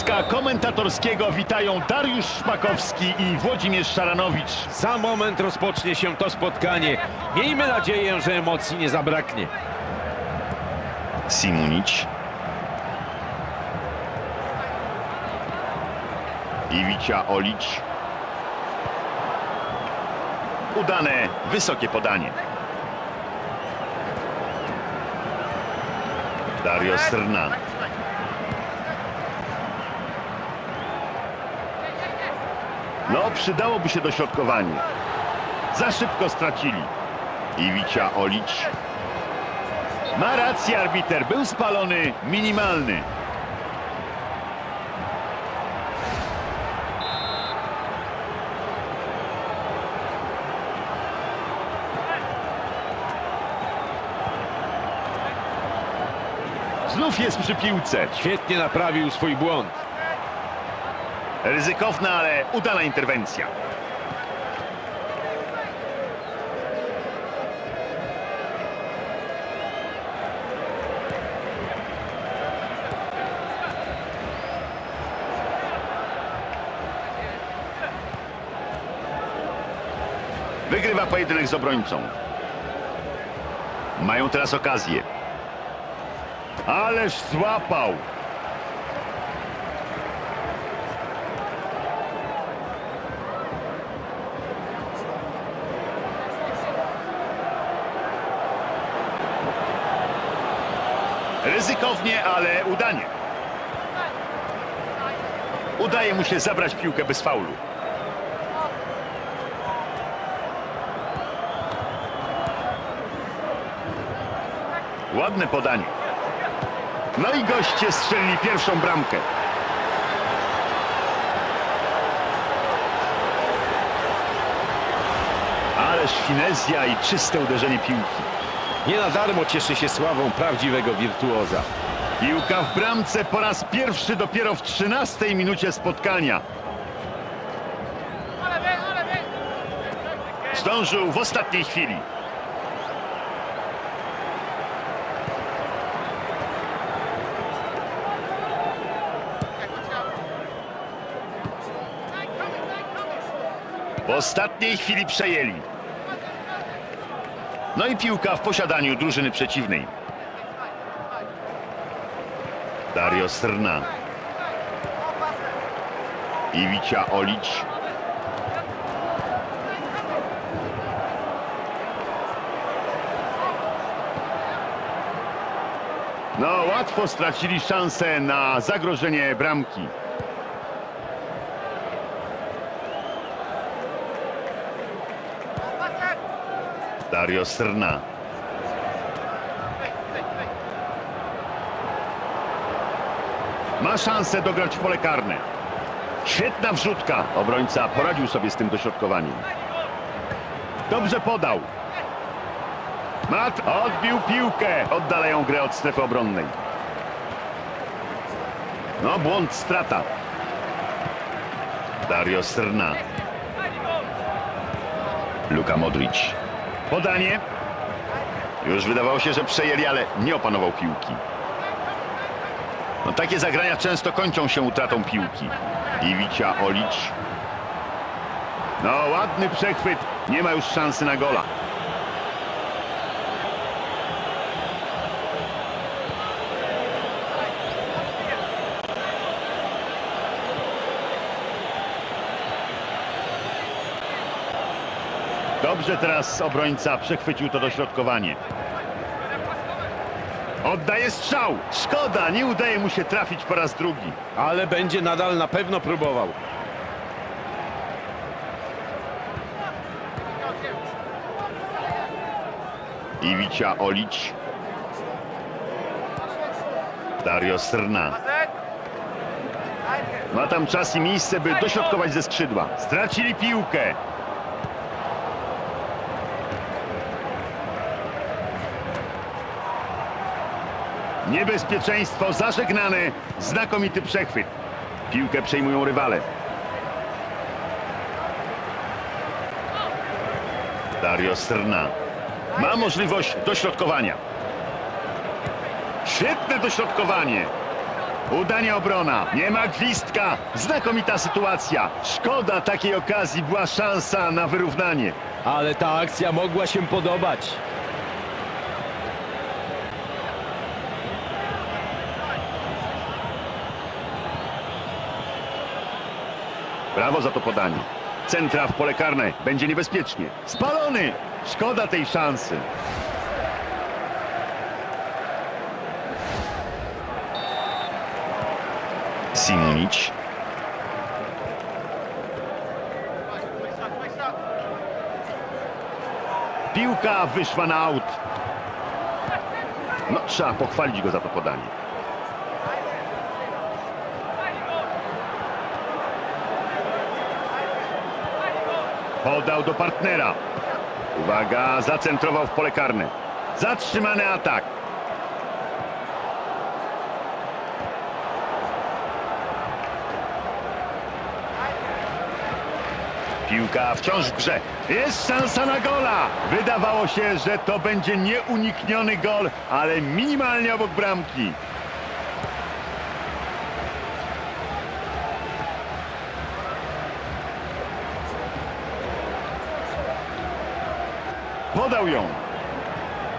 Stanowiska komentatorskiego witają Dariusz Szpakowski i Włodzimierz Szaranowicz. Za moment rozpocznie się to spotkanie. Miejmy nadzieję, że emocji nie zabraknie. Simunić. Iwicia Olić. Udane wysokie podanie. Dario Strna. No, przydałoby się dośrodkowanie. Za szybko stracili. Iwicia Olić. Ma rację arbiter, był spalony minimalny. Znów jest przy piłce. Świetnie naprawił swój błąd. Ryzykowna, ale udana interwencja. Wygrywa pojedynek z obrońcą. Mają teraz okazję. Ależ złapał. Ale udanie. Udaje mu się zabrać piłkę bez faulu. Ładne podanie. No i goście strzelili pierwszą bramkę. Ależ finezja i czyste uderzenie piłki. Nie na darmo cieszy się sławą prawdziwego wirtuoza. Piłka w bramce po raz pierwszy dopiero w 13 minucie spotkania. Zdążył w ostatniej chwili. W ostatniej chwili przejęli. No i piłka w posiadaniu drużyny przeciwnej. Dario Strna. Iwicia Olić. No, łatwo stracili szansę na zagrożenie bramki. Dario Strna. Ma szansę dograć pole karne. Świetna wrzutka. Obrońca poradził sobie z tym dośrodkowaniem. Dobrze podał. Mat odbił piłkę. Oddalają grę od strefy obronnej. No, błąd, strata. Dario Strna. Luka Modric. Podanie. Już wydawało się, że przejęli, ale nie opanował piłki. Takie zagrania często kończą się utratą piłki. Iwicia Olić. No, ładny przechwyt. Nie ma już szansy na gola. Dobrze teraz obrońca przechwycił to dośrodkowanie. Oddaje strzał. Szkoda, nie udaje mu się trafić po raz drugi. Ale będzie nadal na pewno próbował. Iwicia Olić. Dario Strna. Ma tam czas i miejsce, by dośrodkować ze skrzydła. Stracili piłkę. Niebezpieczeństwo zażegnane. Znakomity przechwyt. Piłkę przejmują rywale. Dario Strna. Ma możliwość dośrodkowania. Świetne dośrodkowanie. Udanie obrona. Nie ma gwizdka. Znakomita sytuacja. Szkoda takiej okazji. Była szansa na wyrównanie. Ale ta akcja mogła się podobać. Brawo za to podanie. Centra w pole karne. Będzie niebezpiecznie. Spalony. Szkoda tej szansy. Simunić. Piłka wyszła na aut. No, trzeba pochwalić go za to podanie. Podał do partnera. Uwaga, zacentrował w pole karne. Zatrzymany atak. Piłka wciąż w grze. Jest szansa na gola. Wydawało się, że to będzie nieunikniony gol, ale minimalnie obok bramki. Podał ją.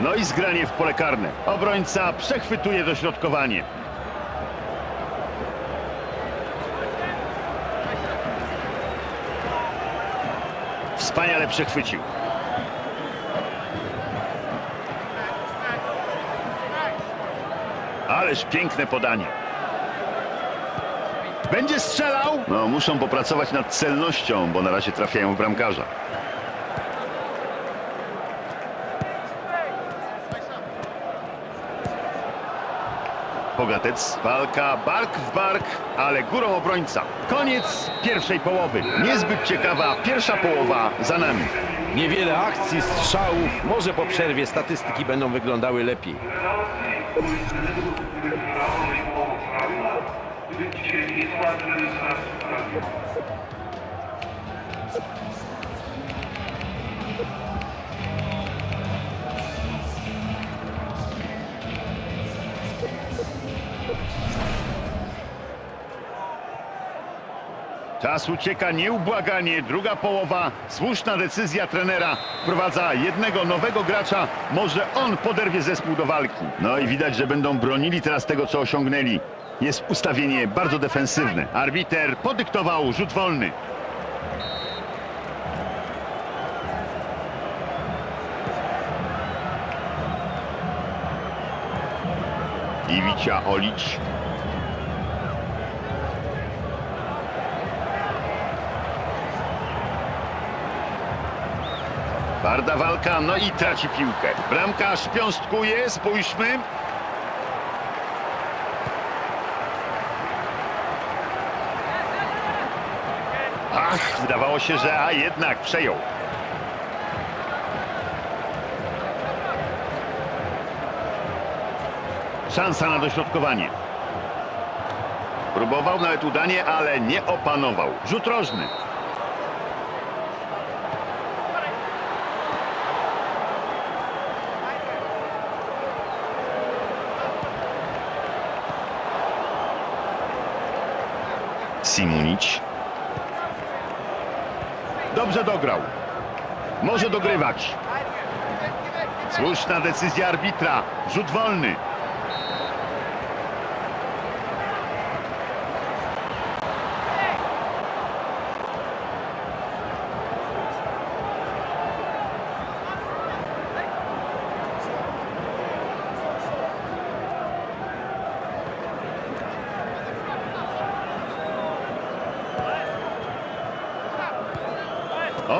No i zgranie w pole karne. Obrońca przechwytuje dośrodkowanie. Wspaniale przechwycił. Ależ piękne podanie. Będzie strzelał? No, muszą popracować nad celnością, bo na razie trafiają w bramkarza. Pogatec, walka bark w bark, ale górą obrońca. Koniec pierwszej połowy. Niezbyt ciekawa pierwsza połowa za nami. Niewiele akcji, strzałów. Może po przerwie statystyki będą wyglądały lepiej. Czas ucieka nieubłaganie. Druga połowa. Słuszna decyzja trenera. Wprowadza jednego nowego gracza. Może on poderwie zespół do walki. No i widać, że będą bronili teraz tego, co osiągnęli. Jest ustawienie bardzo defensywne. Arbiter podyktował rzut wolny. Iwicia Olić. Twarda walka, no i traci piłkę. Bramkarz piąstkuje, spójrzmy. Ach, wydawało się, że a jednak przejął. Szansa na dośrodkowanie. Próbował nawet udanie, ale nie opanował. Rzut rożny. Simunić. Dobrze dograł. Może dogrywać. Słuszna decyzja arbitra. Rzut wolny.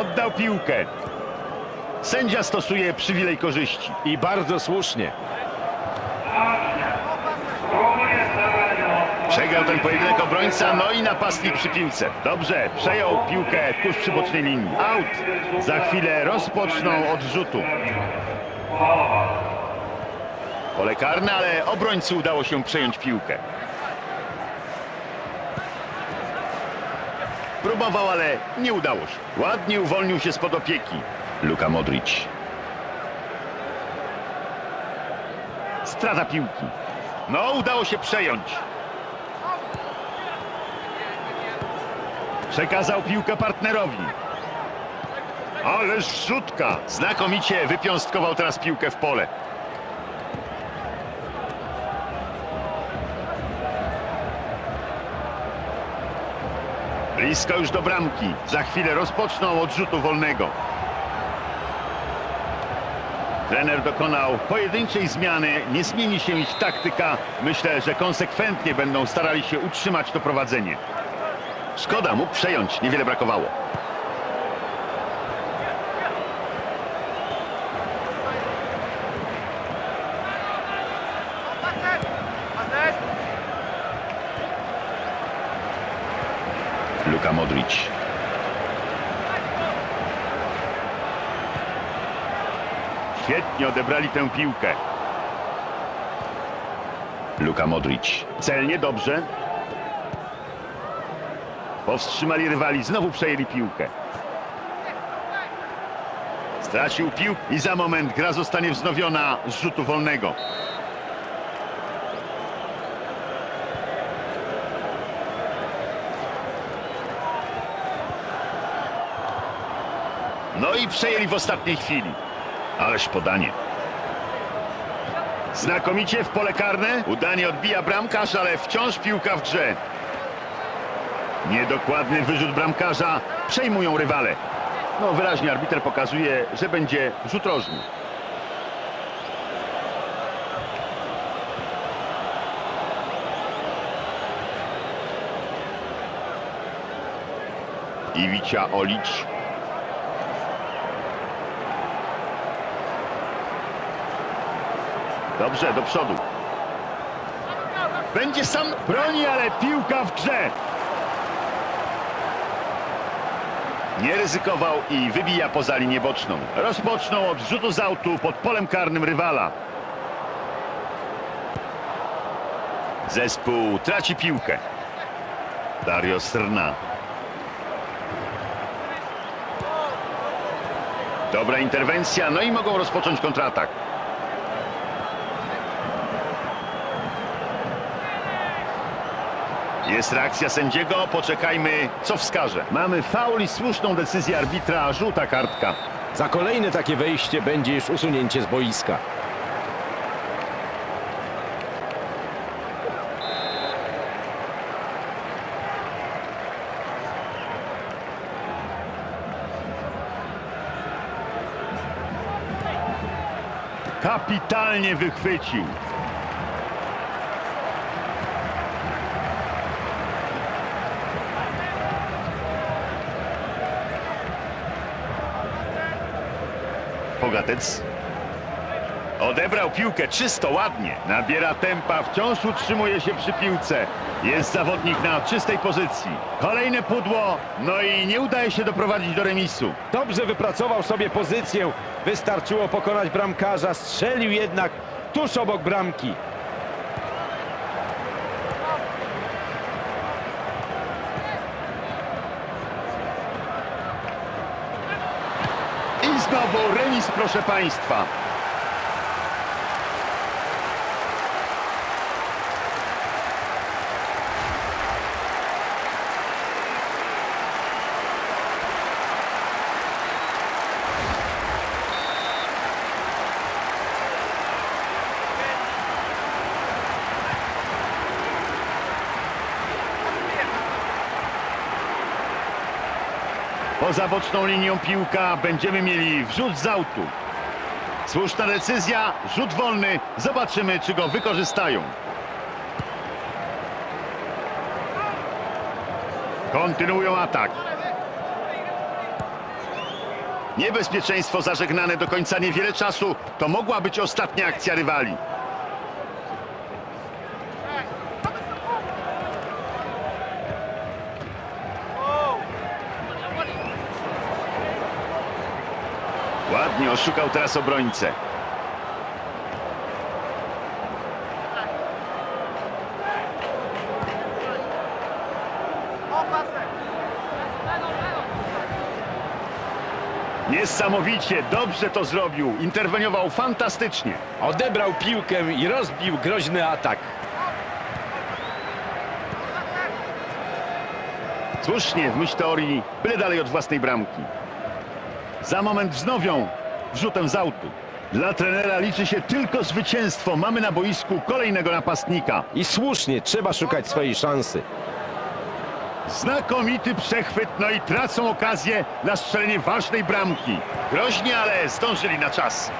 Oddał piłkę. Sędzia stosuje przywilej korzyści. I bardzo słusznie. Przegrał ten pojedynek obrońca, no i napastnik przy piłce. Dobrze, przejął piłkę tuż przy bocznej linii. Out. Za chwilę rozpoczną od rzutu. Pole karne, ale obrońcy udało się przejąć piłkę. Próbował, ale nie udało się. Ładnie uwolnił się spod opieki. Luka Modric. Strata piłki. No, udało się przejąć. Przekazał piłkę partnerowi. Ależ rzutka! Znakomicie wypiąstkował teraz piłkę w pole. Blisko już do bramki. Za chwilę rozpoczną od rzutu wolnego. Trener dokonał pojedynczej zmiany. Nie zmieni się ich taktyka. Myślę, że konsekwentnie będą starali się utrzymać to prowadzenie. Szkoda, mógł przejąć. Niewiele brakowało. Luka Modric. Świetnie odebrali tę piłkę. Luka Modric. Celnie, dobrze. Powstrzymali rywali, znowu przejęli piłkę. Stracił piłkę i za moment gra zostanie wznowiona z rzutu wolnego. No i przejęli w ostatniej chwili. Ależ podanie. Znakomicie w pole karne. Udanie odbija bramkarz, ale wciąż piłka w grze. Niedokładny wyrzut bramkarza. Przejmują rywale. No wyraźnie arbiter pokazuje, że będzie rzut rożny. Iwicia Olić. Dobrze, do przodu. Będzie sam broni, ale piłka w grze. Nie ryzykował i wybija poza linię boczną. Rozpoczną od rzutu z autu pod polem karnym rywala. Zespół traci piłkę. Dario Srna. Dobra interwencja, no i mogą rozpocząć kontratak. Jest reakcja sędziego, poczekajmy, co wskaże. Mamy faul i słuszną decyzję arbitra, żółta kartka. Za kolejne takie wejście będzie już usunięcie z boiska. Kapitalnie wychwycił. Pogatec. Odebrał piłkę czysto, ładnie. Nabiera tempa, wciąż utrzymuje się przy piłce. Jest zawodnik na czystej pozycji. Kolejne pudło, no i nie udaje się doprowadzić do remisu. Dobrze wypracował sobie pozycję. Wystarczyło pokonać bramkarza. Strzelił jednak tuż obok bramki. Znowu remis, proszę Państwa. Poza boczną linią piłka będziemy mieli wrzut z autu. Słuszna decyzja, rzut wolny. Zobaczymy, czy go wykorzystają. Kontynuują atak. Niebezpieczeństwo zażegnane do końca niewiele czasu. To mogła być ostatnia akcja rywali. Ładnie oszukał teraz obrońcę. Niesamowicie, dobrze to zrobił. Interweniował fantastycznie. Odebrał piłkę i rozbił groźny atak. Słusznie, w myśl teorii, byle dalej od własnej bramki. Za moment wznowią wrzutem z autu. Dla trenera liczy się tylko zwycięstwo. Mamy na boisku kolejnego napastnika. I słusznie, trzeba szukać swojej szansy. Znakomity przechwyt, no i tracą okazję na strzelenie ważnej bramki. Groźnie, ale zdążyli na czas.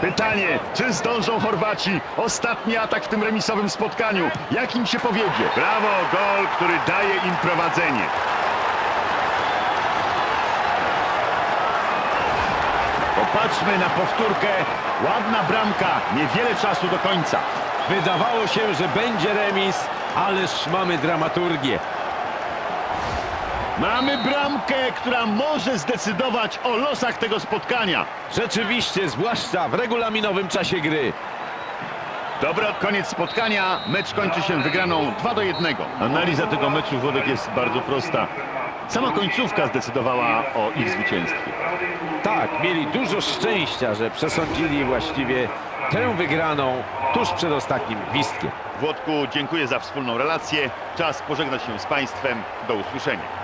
Pytanie, czy zdążą Chorwaci? Ostatni atak w tym remisowym spotkaniu. Jak im się powiedzie? Brawo, gol, który daje im prowadzenie. Popatrzmy na powtórkę. Ładna bramka, niewiele czasu do końca. Wydawało się, że będzie remis, ależ mamy dramaturgię. Mamy bramkę, która może zdecydować o losach tego spotkania. Rzeczywiście, zwłaszcza w regulaminowym czasie gry. Dobra, koniec spotkania. Mecz kończy się wygraną 2 do 1. Analiza tego meczu Włodek jest bardzo prosta. Sama końcówka zdecydowała o ich zwycięstwie. Tak, mieli dużo szczęścia, że przesądzili właściwie tę wygraną tuż przed ostatnim gwizdkiem. Włodku, dziękuję za wspólną relację. Czas pożegnać się z Państwem. Do usłyszenia.